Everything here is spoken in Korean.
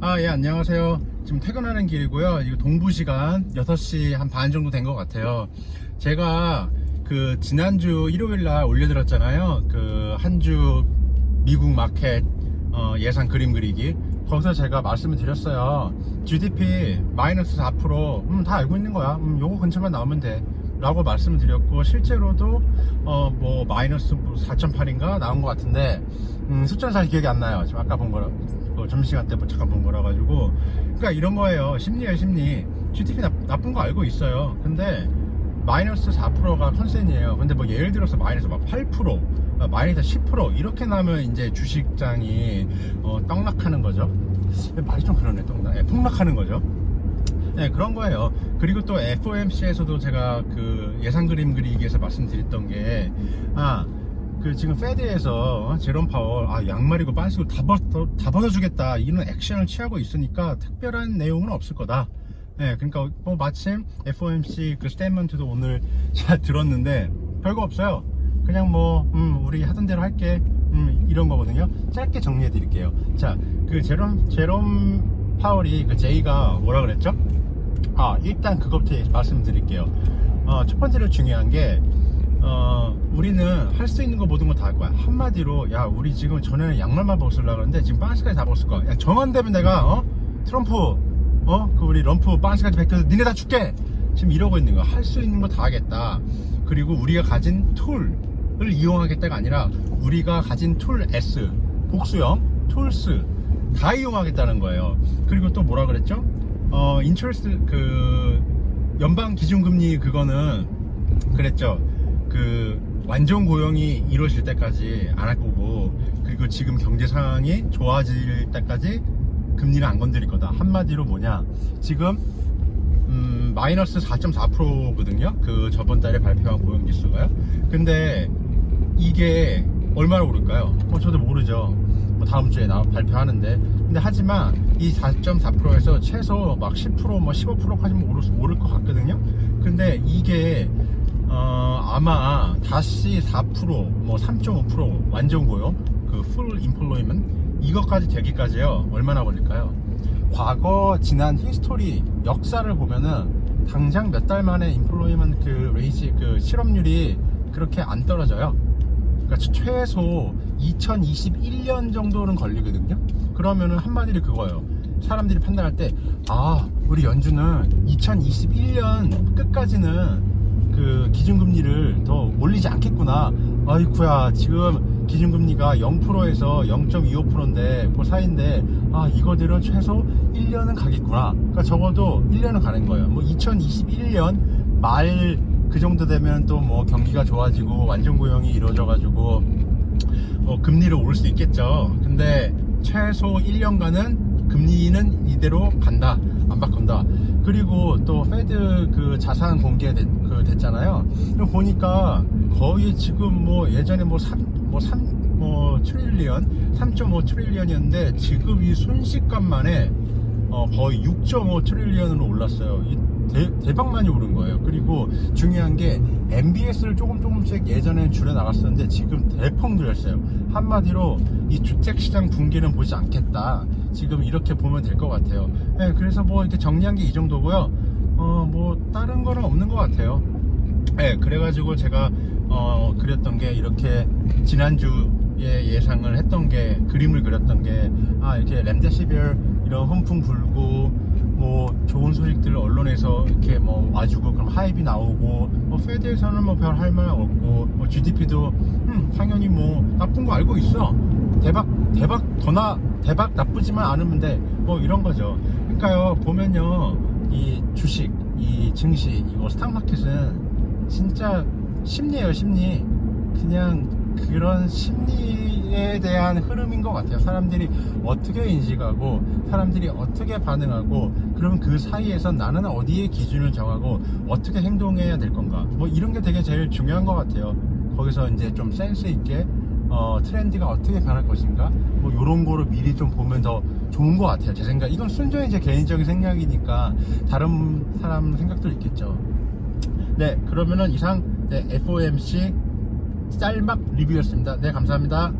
아, 예, 안녕하세요. 지금 퇴근하는 길이고요. 이거 동부 시간 6시 한 반 정도 된 것 같아요. 제가 그 지난주 일요일 날 올려드렸잖아요. 그 한 주 미국 마켓 어, 예상 그림 그리기. 거기서 제가 말씀을 드렸어요. GDP 마이너스 4%, 음, 다 알고 있는 거야. 음, 요거 근처만 나오면 돼. 라고 말씀을 드렸고, 실제로도, 어, 뭐, 마이너스 4.8인가 나온 것 같은데, 음, 숫자는 잘 기억이 안 나요. 지금 아까 본 거라, 그 점심시간 때 잠깐 본 거라 가지고. 그러니까 이런 거예요. 심리예요, 심리. GDP 나, 나쁜 거 알고 있어요. 근데, 마이너스 4%가 컨센이에요. 근데 뭐 예를 들어서 마이너스 막 8%, 아, 마이너스 10% 이렇게 나면 이제 주식장이 어, 떡락하는 거죠. 말이 좀 그러네, 떡락. 예, 폭락하는 거죠. 네, 그런 거예요. 그리고 또 FOMC에서도 제가 그 예상 그림 그리기에서 말씀드렸던 게, 아, 그 지금 페드에서 제롬 파월, 아, 양말이고 빤스고 다, 벗어, 다 벗어주겠다. 이런 액션을 취하고 있으니까 특별한 내용은 없을 거다. 네, 그러니까 뭐 마침 FOMC 그 스테이먼트도 오늘 잘 들었는데 별거 없어요. 그냥 뭐, 음, 우리 하던 대로 할게. 음, 이런 거거든요. 짧게 정리해 드릴게요. 자, 그 제롬, 제롬 파월이 그 제이가 뭐라 그랬죠? 아, 일단 그것부터 말씀드릴게요. 어, 첫 번째로 중요한 게, 어, 우리는 할 수 있는 거 모든 거 다 할 거야. 한마디로, 야, 우리 지금 전에는 양말만 벗으려고 그러는데 지금 빤스까지 다 벗을 거야. 야, 정한 되면 내가, 어? 트럼프, 어? 그 우리 럼프 빤스까지 벗겨서 니네 다 줄게! 지금 이러고 있는 거야. 할 수 있는 거 다 하겠다. 그리고 우리가 가진 툴을 이용하겠다가 아니라 우리가 가진 툴 S, 복수형, 툴스 다 이용하겠다는 거예요. 그리고 또 뭐라 그랬죠? 어, 인철스 그 연방 기준금리 그거는 그랬죠. 그 완전 고용이 이루어질 때까지 안 할 거고 그리고 지금 경제 상황이 좋아질 때까지 금리를 안 건드릴 거다. 한마디로 뭐냐? 지금 음, 마이너스 4.4%거든요. 그 저번 달에 발표한 고용 지수가요. 근데 이게 얼마나 오를까요? 어, 저도 모르죠. 뭐 다음 주에 나 발표하는데. 근데 하지만 이 4.4%에서 최소 막 10%, 뭐 15%까지는 오를, 수- 오를 것 같거든요. 근데 이게 어, 아마 다시 4%, 뭐 3.5% 완전 고용, 그 full employment 이것까지 되기까지요. 얼마나 걸릴까요? 과거 지난 히스토리 역사를 보면은 당장 몇 달 만에 인플로이먼트 그 레이지 그 실업률이 그렇게 안 떨어져요. 그러니까 최소 2021년 정도는 걸리거든요. 그러면은 한마디로 그거예요. 사람들이 판단할 때, 아, 우리 연준은 2021년 끝까지는 그 기준금리를 더 올리지 않겠구나. 아이쿠야, 지금 기준금리가 0%에서 0.25%인데, 그 사이인데, 아, 이거들은 최소 1년은 가겠구나. 그러니까 적어도 1년은 가는 거예요. 뭐 2021년 말 그 정도 되면 또 뭐 경기가 좋아지고 완전 고용이 이루어져가지고 뭐 금리를 오를 수 있겠죠. 근데 최소 1년간은 금리는 이대로 간다. 안 바꾼다. 그리고 또 페드 그 자산 공개 됐, 그 됐잖아요. 보니까 거의 지금 뭐 예전에 뭐 3, 뭐 3, 뭐 트릴리언, 3.5 트릴리언이었는데 지금 이 순식간 만에 어, 거의 6.5 트릴리언으로 올랐어요. 이 대, 박 많이 오른 거예요. 그리고 중요한 게 MBS를 조금 조금씩 예전에 줄여 나갔었는데 지금 대폭 늘렸어요. 한마디로 이 주택 시장 붕괴는 보지 않겠다. 지금 이렇게 보면 될 것 같아요. 네, 그래서 뭐 이렇게 정리한 게 이 정도고요. 어, 뭐 다른 거는 없는 것 같아요. 네, 그래가지고 제가 어, 그렸던 게 이렇게 지난주에 예상을 했던 게 그림을 그렸던 게 아 이렇게 램데시비얼 이런 훈풍 불고 뭐 좋은 소식들 언론에서 이렇게 뭐 와주고 그럼 하입이 나오고 뭐 페드에서는 뭐 별 할 말 없고 뭐 GDP도 음 당연히 뭐 나쁜 거 알고 있어. 대박 대박 더나 대박 나쁘지만 돼. 뭐 이런 거죠. 그러니까요 보면요 이 주식 이 증시 이거 스탁마켓은 진짜 심리예요 심리. 그냥 그런 심리에 대한 흐름인 것 같아요. 사람들이 어떻게 인식하고 사람들이 어떻게 반응하고 그러면 그 사이에서 나는 어디에 기준을 정하고 어떻게 행동해야 될 건가. 뭐 이런 게 되게 제일 중요한 것 같아요. 거기서 이제 좀 센스 있게 어, 트렌드가 어떻게 변할 것인가. 뭐 이런 거를 미리 좀 보면 더 좋은 것 같아요 제 생각. 이건 순전히 제 개인적인 생각이니까 다른 사람 생각도 있겠죠. 네 그러면은 이상 네, FOMC 짤막 리뷰였습니다. 네 감사합니다